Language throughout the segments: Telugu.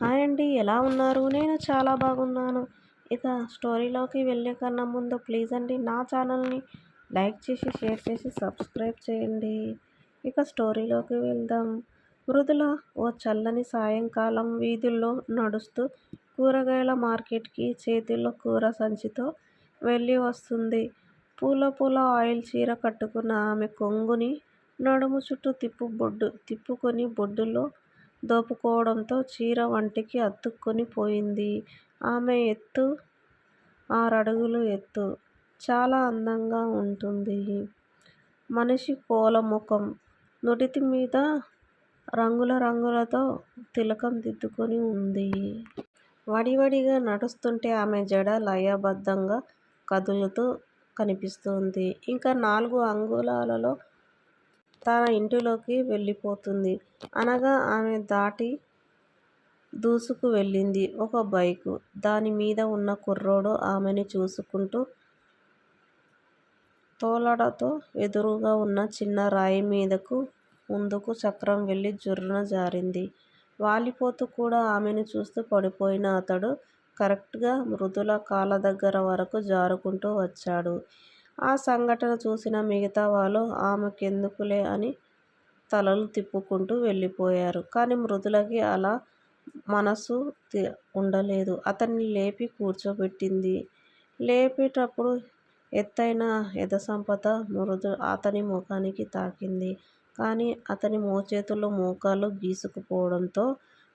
హాయ్ అండి ఎలా ఉన్నారు? నేను చాలా బాగున్నాను. ఇక స్టోరీలోకి వెళ్ళే కన్నా ముందు ప్లీజ్ అండి నా ఛానల్ని లైక్ చేసి షేర్ చేసి సబ్స్క్రైబ్ చేయండి. ఇక స్టోరీలోకి వెళ్దాం. మృదుల ఓ చల్లని సాయంకాలం వీధుల్లో నడుస్తూ కూరగాయల మార్కెట్కి చేతిలో కూర సంచితో వెళ్ళి వస్తుంది. పూల పూల ఆయిల్ చీర కట్టుకున్న ఆమె కొంగుని నడుము చుట్టూ తిప్పు బొడ్డు తిప్పుకొని బొడ్డులో దోపుకోవడంతో చీర వంటికి అతుక్కుని పోయింది. ఆమె ఎత్తు ఆరడుగులు ఎత్తు. చాలా అందంగా ఉంటుంది. మనిషి కోల ముఖం. నుటితి మీద రంగుల రంగులతో తిలకం దిద్దుకొని ఉంది. వడివడిగా నడుస్తుంటే ఆమె జడ లయబద్ధంగా కదులుతూ కనిపిస్తోంది. ఇంకా నాలుగు అంగుళాలలో తన ఇంటిలోకి వెళ్ళిపోతుంది అనగా ఆమె దాటి దూసుకు వెళ్ళింది ఒక బైకు. దాని మీద ఉన్న కుర్రోడు ఆమెని చూసుకుంటూ తోలడతో ఎదురుగా ఉన్న చిన్న రాయి మీదకు ముందుకు చక్రం వెళ్ళి జుర్రున జారింది. వాలిపోతూ కూడా ఆమెను చూస్తూ పడిపోయిన అతడు కరెక్ట్గా మృదుల కాళ్ళ దగ్గర వరకు జారుకుంటూ వచ్చాడు. ఆ సంఘటన చూసిన మిగతా వాళ్ళు ఆమెకెందుకులే అని తలలు తిప్పుకుంటూ వెళ్ళిపోయారు. కానీ మృదులకి అలా మనసు ఉండలేదు అతన్ని లేపి కూర్చోబెట్టింది. లేపేటప్పుడు ఎత్తైన ఎత్తయిన మృదు అతని ముఖానికి తాకింది. కానీ అతని మోచేతుల్లో మోకాలు గీసుకుపోవడంతో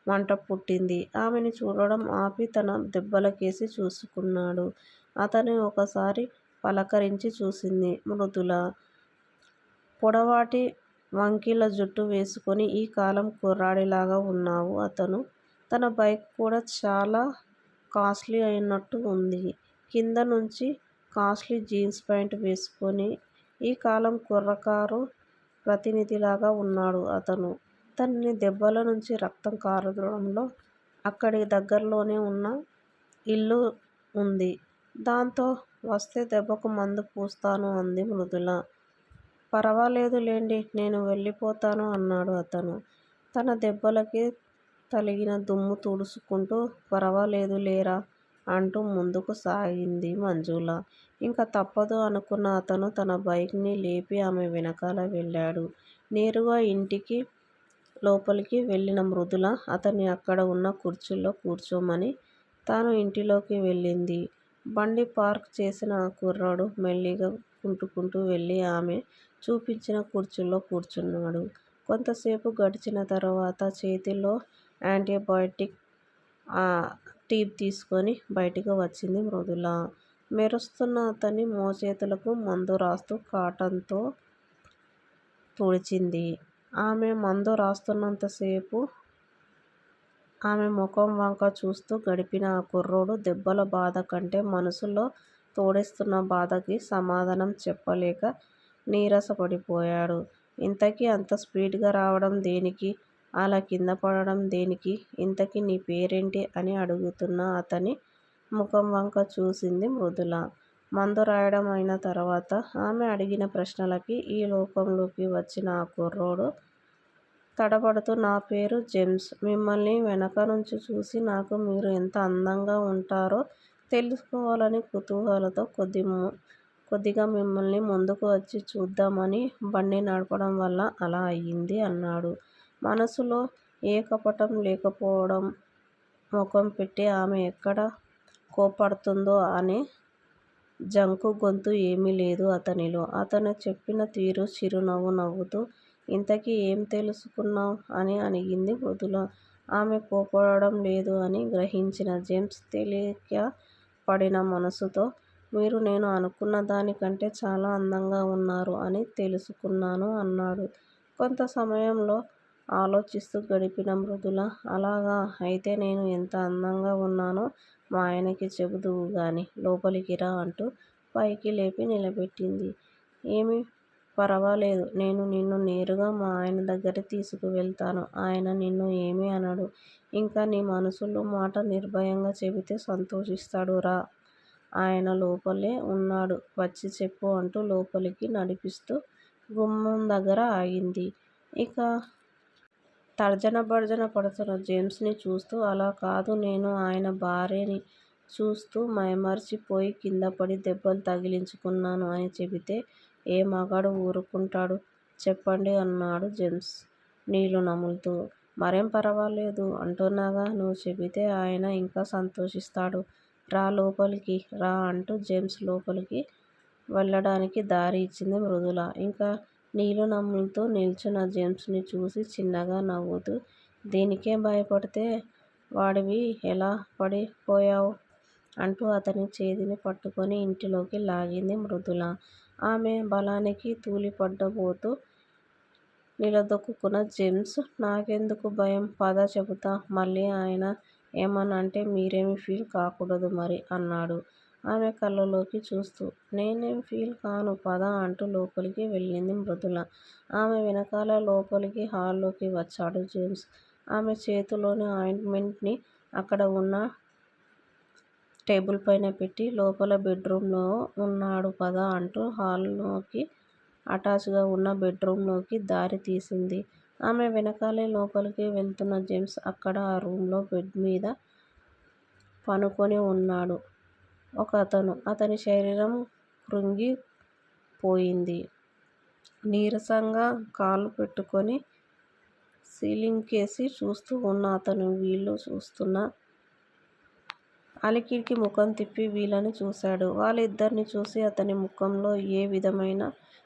మంట పుట్టింది. ఆమెని చూడడం ఆపి తన దెబ్బలకేసి చూసుకున్నాడు. అతను ఒకసారి పలకరించి చూసింది మృదుల. పొడవాటి వంకీల జుట్టు వేసుకుని ఈ కాలం కుర్రాడిలాగా వున్నావు అతను. తన బైక్ కూడా చాలా కాస్ట్లీ అయినట్టు వుంది. కింద నుంచి కాస్ట్లీ జీన్స్ ప్యాంట్ వేసుకుని ఈ కాలం కుర్రకారు ప్రతినిధిలాగా వున్నాడు అతను. తనని దెబ్బల నుంచి రక్తం కారడంలో అక్కడికి దగ్గర్లోనే వున్న ఇల్లు వుంది. దాంతో వస్తే దెబ్బకు మందు పూస్తాను అంది మృదుల. ఫరవాలేదులెండి నేను వెళ్ళిపోతాను అన్నాడు అతను. తన దెబ్బలకి తగిలిన దుమ్ము తుడుచుకుంటూ ఫరవాలేదులేరా అంటూ ముందుకు సాగింది మంజుల. ఇంక తప్పదు అనుకున్న అతను తన బైక్ని లేపి ఆమె వెనకాల వెళ్ళాడు. నేరుగా ఇంటికి లోపలికి వెళ్ళిన మృదుల అతన్ని అక్కడ ఉన్న కుర్చీలో కూర్చోమని తాను ఇంటిలోకి వెళ్ళింది. బండి పార్క్ చేసిన ఆ కుర్రాడు మెల్లిగా కుంటుకుంటూ వెళ్ళి ఆమె చూపించిన కుర్చీలో కూర్చున్నాడు. కొంతసేపు గడిచిన తరువాత చేతిలో యాంటీబయాటిక్ టీప్ తీసుకుని బయటికి వచ్చింది మృదుల. మెరుస్తున్న అతని మోచేతులకు మందు రాస్తూ కాటన్తో తుడిచింది. ఆమె మందు రాస్తున్నంతసేపు ఆమె ముఖం వంక చూస్తూ గడిపిన ఆ కుర్రోడు దెబ్బల బాధ కంటే మనసులో తోడేస్తున్న బాధకి సమాధానం చెప్పలేక నీరసపడిపోయాడు. ఇంతకీ అంత స్పీడ్గా రావడం దేనికి? అలా కింద పడడం దేనికి? ఇంతకీ నీ పేరేంటి? అని అడుగుతున్న అతని ముఖం వంక చూసింది మృదుల. మందు రాయడం అయిన తర్వాత ఆమె అడిగిన ప్రశ్నలకి ఈ లోకంలోకి వచ్చిన ఆ కుర్రోడు తడబడుతూ నా పేరు జేమ్స్. మిమ్మల్ని వెనక నుంచి చూసి నాకు మీరు ఎంత అందంగా ఉంటారో తెలుసుకోవాలని కుతూహలతో కొద్ది కొద్దిగా మిమ్మల్ని ముందుకు వచ్చి చూద్దామని బండి నడపడం వల్ల అలా అయింది అన్నాడు. మనసులో ఏ కపటం లేకపోవడం ముఖం పెట్టి ఆమె ఎక్కడ కోప్పడుతుందో అనే జంకు గొంతు ఏమీ లేదు అతనిలో. అతను చెప్పిన తీరు చిరునవ్వు నవ్వుతూ ఇంతకీ ఏం తెలుసుకున్నావ్? అని అడిగింది మృదుల. ఆమె కోప్పడడం లేదు అని గ్రహించిన జేమ్స్ తేలికపడిన మనసుతో మీరు నేను అనుకున్న దానికంటే చాలా అందంగా ఉన్నారు అని తెలుసుకున్నాను అన్నాడు. కొంత సమయంలో ఆలోచిస్తూ గడిపిన మృదుల అలాగా అయితే నేను ఎంత అందంగా ఉన్నానో మా ఆయనకి చెబుదువుగాని లోపలికి రా అంటూ పైకి లేపి నిలబెట్టింది. ఏమీ పర్వాలేదు. నేను నిన్ను నేరుగా మా ఆయన దగ్గరికి తీసుకువెళ్తాను. ఆయన నిన్ను ఏమీ అనడు. ఇంకా నీ మనసులో మాట నిర్భయంగా చెబితే సంతోషిస్తాడు రా. ఆయన లోపలే ఉన్నాడు. వచ్చి చెప్పు అంటూ లోపలికి నడిపిస్తూ గుమ్మం దగ్గర ఆగింది. ఇక తర్జన భర్జన పడుతున్న జేమ్స్ని చూస్తూ అలా కాదు. నేను ఆయన భార్యని చూస్తూ మైమరచిపోయి కిందపడి దెబ్బలు తగిలించుకున్నాను అని చెబితే ఏ మగాడు ఊరుకుంటాడు చెప్పండి అన్నాడు జేమ్స్ నీళ్ళు నములుతూ. మరేం ఫరవాలేదు అంటున్నాగా నువ్వు చెబితే ఆయన ఇంకా సంతోషిస్తాడు. రా లోపలికి రా అంటూ జేమ్స్ లోపలికి వెళ్ళడానికి దారి ఇచ్చింది మృదుల. ఇంకా నీళ్ళు నములుతూ నిల్చున్న జేమ్స్ని చూసి చిన్నగా నవ్వుతూ దీనికే భయపడితే వాడివి ఎలా పడిపోయావు అంటూ అతని చేతిని పట్టుకుని ఇంటిలోకి లాగింది మృదుల. ఆమె బలానికి తూలిపడ్డబోతూ నిలదొక్కుకున్న జేమ్స్ నాకెందుకు భయం? పద చెబుతా మళ్ళీ ఆయన ఏమనంటే మీరేమి ఫీల్ కాకూడదు మరి అన్నాడు ఆమె కళ్ళలోకి చూస్తూ. నేనేం ఫీల్ కాను పద అంటూ లోపలికి వెళ్ళింది మృదుల. ఆమె వెనకాల లోపలికి హాల్లోకి వచ్చాడు జేమ్స్. ఆమె చేతిలోని ఆయింట్మెంట్ని అక్కడ ఉన్న టేబుల్ పైన పెట్టి లోపల బెడ్రూమ్లో ఉన్నాడు పద అంటూ హాల్లోకి అటాచ్గా ఉన్న బెడ్రూమ్లోకి దారి తీసింది. ఆమె వెనకాలే లోపలికి వెళ్తున్న జేమ్స్ అక్కడ ఆ రూమ్లో బెడ్ మీద పనుకొని ఉన్నాడు ఒక ఒకతను. అతని శరీరం కృంగి పోయింది. నీరసంగా కాళ్ళు పెట్టుకొని సీలింగ్ కేసి చూస్తూ ఉన్న అతను వీళ్ళు చూస్తున్న అలికిడికి ముఖం తిప్పి వీళ్ళని చూశాడు. వాళ్ళిద్దర్నీ చూసి అతని ముఖంలో ఏ విధమైన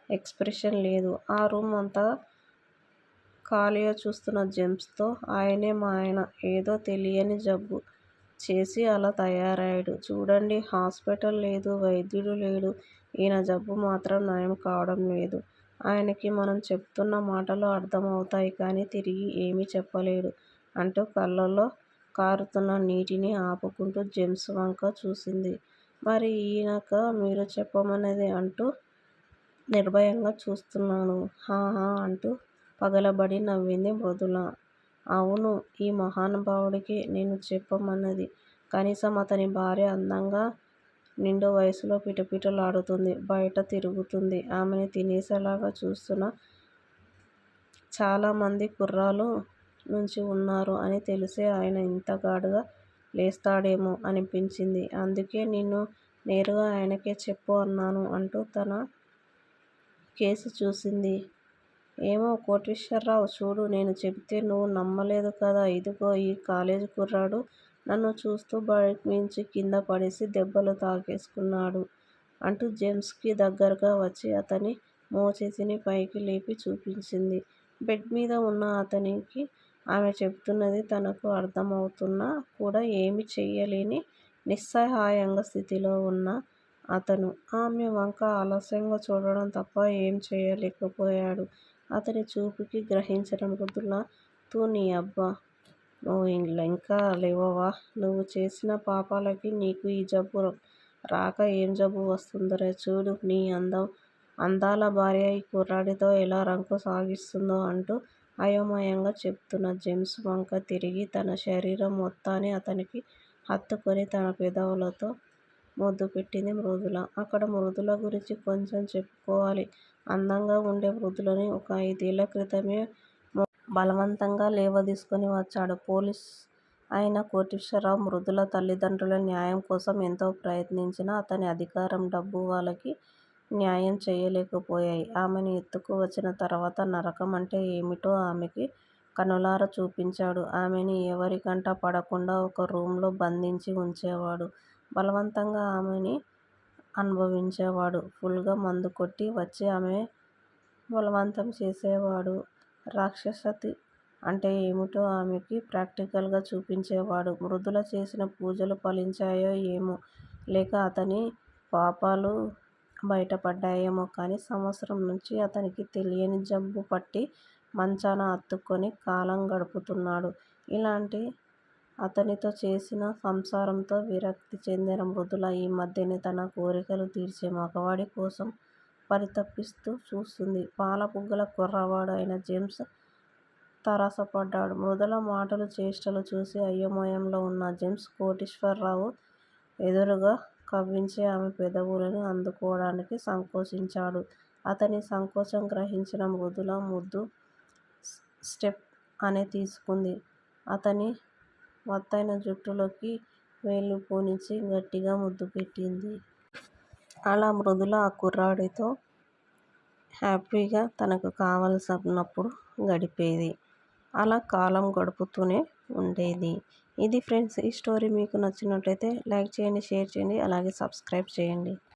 ఎక్స్ప్రెషన్ లేదు. ఆ రూమ్ అంతా ఖాళీగా చూస్తున్న జేమ్స్తో ఆయనే మా ఆయన ఏదో తెలియని జబ్బు చేసి అలా తయారయ్యాడు. చూడండి హాస్పిటల్ లేదు వైద్యుడు లేడు. ఈయన జబ్బు మాత్రం నయం కావడం లేదు. ఆయనకి మనం చెప్తున్న మాటలు అర్ధం అవుతాయి కానీ తిరిగి ఏమీ చెప్పలేడు అంటూ కళ్ళల్లో కారుతున్న నీటిని ఆపుకుంటూ జేమ్స్ వంక చూసింది. మరి ఈయనకా మీరు చెప్పమన్నది అంటూ నిర్భయంగా చూస్తున్నాను హహ అంటూ పగలబడి నవ్వింది మృదుల. అవును ఈ మహానుభావుడికి నేను చెప్పమన్నది. కనీసం అతని భార్య అందంగా నిండు వయసులో పిటపిటలాడుతోంది. బయట తిరుగుతుంది ఆమెని తినేసేలాగా చూస్తున్న చాలామంది కుర్రాళ్ళు నుంచి ఉన్నారు అని తెలిసే ఆయన ఇంత ఘాటుగా లేస్తాడేమో అనిపించింది. అందుకే నిన్ను నేరుగా ఆయనకే చెప్పు అన్నాను అంటూ తన కేసి చూసింది. ఏమో కోటేశ్వరరావు చూడు నేను చెబితే నువ్వు నమ్మలేదు కదా ఇదిగో ఈ కాలేజీ కుర్రాడు నన్ను చూస్తూ బైక్ నుంచి కింద పడేసి దెబ్బలు తాకేసుకున్నాడు అంటూ జేమ్స్కి దగ్గరగా వచ్చి అతని మోచేతిని పైకి లేపి చూపించింది. బెడ్ మీద ఉన్న అతనికి ఆమె చెబుతున్నది తనకు అర్థమవుతున్నా కూడా ఏమీ చెయ్యలేని నిస్సహాయ స్థితిలో ఉన్న అతను ఆమె వంక ఆలస్యంగా చూడడం తప్ప ఏం చెయ్యలేకపోయాడు. అతని చూపుకి గ్రహించిన మృదుల తూ నీ అబ్బ నువ్వు ఇంకా లేవవా? నువ్వు చేసిన పాపాలకి నీకు ఈ జబ్బు రాక ఏం జబ్బు వస్తుందిరా చూడు నీ అందం అందాల భార్య ఈ కుర్రాడితో ఎలా రంకు సాగిస్తుందో అంటూ అయోమయంగా చెప్తున్న జేమ్స్ వంక తిరిగి తన శరీరం మొత్తాన్ని అతనికి హత్తుకుని తన పెదవులతో ముద్దు పెట్టింది మృదుల. అక్కడ మృదుల గురించి కొంచెం చెప్పుకోవాలి. అందంగా వుండే మృదులని ఒక అయిదేళ్ళ క్రితమే బలవంతంగా లేవదీసుకుని వచ్చాడు పోలీస్ అయిన కోటేశ్వరరావు. మృదుల తల్లిదండ్రుల న్యాయం కోసం ఎంతో ప్రయత్నించినా అతని అధికారం, డబ్బు వాళ్ళకి న్యాయం చేయలేకపోయాయి ఆమెని ఎత్తుకు వచ్చిన తర్వాత నరకం అంటే ఏమిటో ఆమెకి కనులారా చూపించాడు. ఆమెని ఎవరి కంటా పడకుండా ఒక రూమ్లో బంధించి వుంచేవాడు. బలవంతంగా ఆమెని అనుభవించేవాడు. ఫుల్గా మందు కొట్టి వచ్చి ఆమె బలవంతం చేసేవాడు. రాక్షసతి అంటే ఏమిటో ఆమెకి ప్రాక్టికల్గా చూపించేవాడు. మృదుల చేసిన పూజలు ఫలించాయో ఏమో లేక అతని పాపాలు బయటపడ్డాయేమో కానీ సంవత్సరం నుంచి అతనికి తెలియని జబ్బు పట్టి మంచాన అత్తుకొని కాలం గడుపుతున్నాడు. ఇలాంటి అతనితో చేసిన సంసారంతో విరక్తి చెందిన మృదుల ఈ మధ్యనే తన కోరికలు తీర్చే మగవాడి కోసం పరితపిస్తూ చూస్తుంది పాల బుగ్గల కుర్రవాడు అయిన జేమ్స్ తరాసపడ్డాడు మృదుల మాటలు చేష్టలు చూసి అయోమయంలో ఉన్న జేమ్స్ కోటేశ్వరరావు ఎదురుగా కవ్వించి ఆమె పెదవులను అందుకోవడానికి సంకోచించాడు. అతని సంకోచం గ్రహించిన మృదుల ముద్దు స్టెప్ అని తీసుకుంది. అతని మత్తయిన జుట్టులోకి వేళ్ళు పూనించి గట్టిగా ముద్దు పెట్టింది. అలా మృదుల ఆ కుర్రాడితో హ్యాపీగా తనకు కావలసినప్పుడు గడిపేది. అలా కాలం గడుపుతూనే ఉండేది ఇది ఫ్రెండ్స్ ఈ స్టోరీ మీకు నచ్చినట్లయితే లైక్ చేయండి, షేర్ చేయండి, అలాగే సబ్స్క్రైబ్ చేయండి.